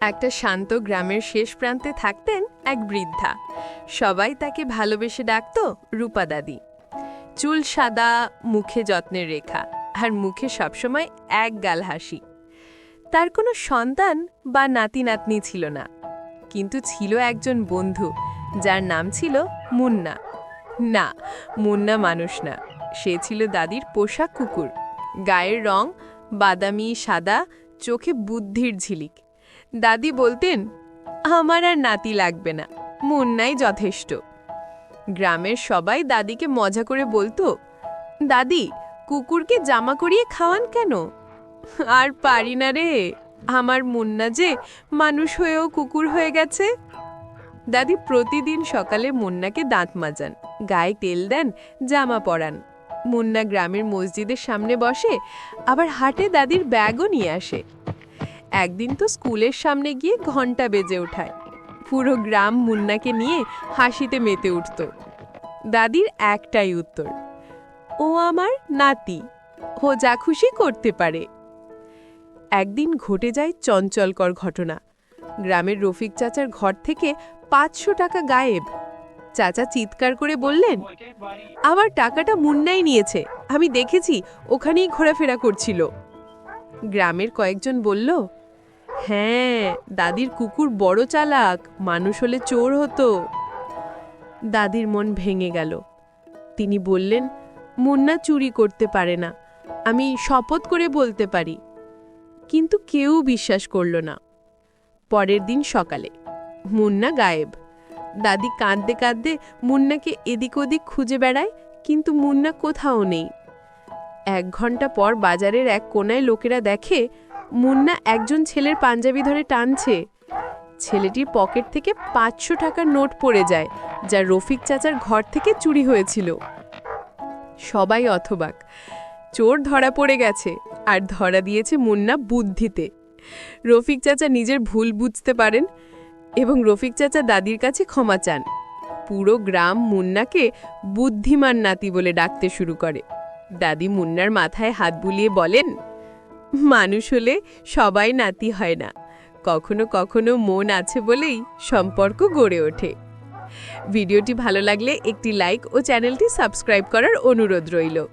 একটা শান্ত গ্রামের শেষ প্রান্তে থাকতেন এক বৃদ্ধা। সবাই তাকে ভালোবেসে ডাকত রূপা দাদি। চুল সাদা, মুখে যত্নের রেখা, আর মুখে সবসময় এক গাল হাসি। তার কোনো সন্তান বা নাতি নাতনি ছিল না, কিন্তু ছিল একজন বন্ধু, যার নাম ছিল মুন্না। না, মুন্না মানুষ না, সে ছিল দাদির পোশাক কুকুর। গায়ের রং বাদামি, সাদা, চোখে বুদ্ধির ঝিলিক। দাদি বলতেন, আমার আর নাতি লাগবে না, মুন্নাই যথেষ্ট। গ্রামের সবাই দাদিকে মজা করে বলতো, দাদি, কুকুরকে জামা করিয়ে খাওয়ান কেন? আর পারি না রে, আমার মুন্না যে মানুষ হয়েও কুকুর হয়ে গেছে। দাদি প্রতিদিন সকালে মুন্নাকে দাঁত মাজান, গায়ে তেল দেন, জামা পরান। মুন্না গ্রামের মসজিদের সামনে বসে, আবার হাটে দাদির ব্যাগও নিয়ে আসে। একদিন তো স্কুলের সামনে গিয়ে ঘণ্টা বেজে ওঠায়। পুরো গ্রাম মুন্নাকে নিয়ে হাসিতে মেতে উঠত। দাদির একটাই উত্তর, ও আমার নাতি, ও যা খুশি করতে পারে। একদিন ঘটে যায় চঞ্চলকর ঘটনা। গ্রামের রফিক চাচার ঘর থেকে পাঁচশো টাকা গায়েব। চাচা চিৎকার করে বললেন, আমার টাকাটা মুন্নাই নিয়েছে, আমি দেখেছি, ওখানেই ঘোরাফেরা করছিল। গ্রামের কয়েকজন বলল হ্যাঁ দাদির কুকুর বড় চালাক, মানুষ হলে চোর হতো। দাদির মন ভেঙে গেল। তিনি বললেন, মুন্না চুরি করতে পারে না। আমি শপথ করে বলতে পারি। কিন্তু কেউ বিশ্বাস করল না। পরের দিন সকালে, মুন্না গায়েব। দাদি কাঁদতে কাঁদতে মুন্নাকে এদিক ওদিক খুঁজে বেড়ায়, কিন্তু মুন্না কোথাও নেই। এক ঘণ্টা পর বাজারের এক কোনায় লোকেরা দেখে মুন্না একজন ছেলের পাঞ্জাবি ধরে টানছে। ছেলেটির পকেট থেকে পাঁচশো টাকার নোট পড়ে যায়, যা রফিক চাচার ঘর থেকে চুরি হয়েছিল। সবাই অথবাক। চোর ধরা পড়ে গেছে, আর ধরা দিয়েছে মুন্না বুদ্ধিতে। রফিক চাচা নিজের ভুল বুঝতে পারেন এবং রফিক চাচা দাদির কাছে ক্ষমা চান। পুরো গ্রাম মুন্নাকে বুদ্ধিমান নাতি বলে ডাকতে শুরু করে। দাদি মুন্নার মাথায় হাত বুলিয়ে বলেন মানুষ হলে সবাই নাতি হয় না। কখনো কখনো মন আছে বলেই সম্পর্ক গড়ে ওঠে। ভিডিওটি ভালো লাগলে একটি লাইক ও চ্যানেলটি সাবস্ক্রাইব করার অনুরোধ রইল।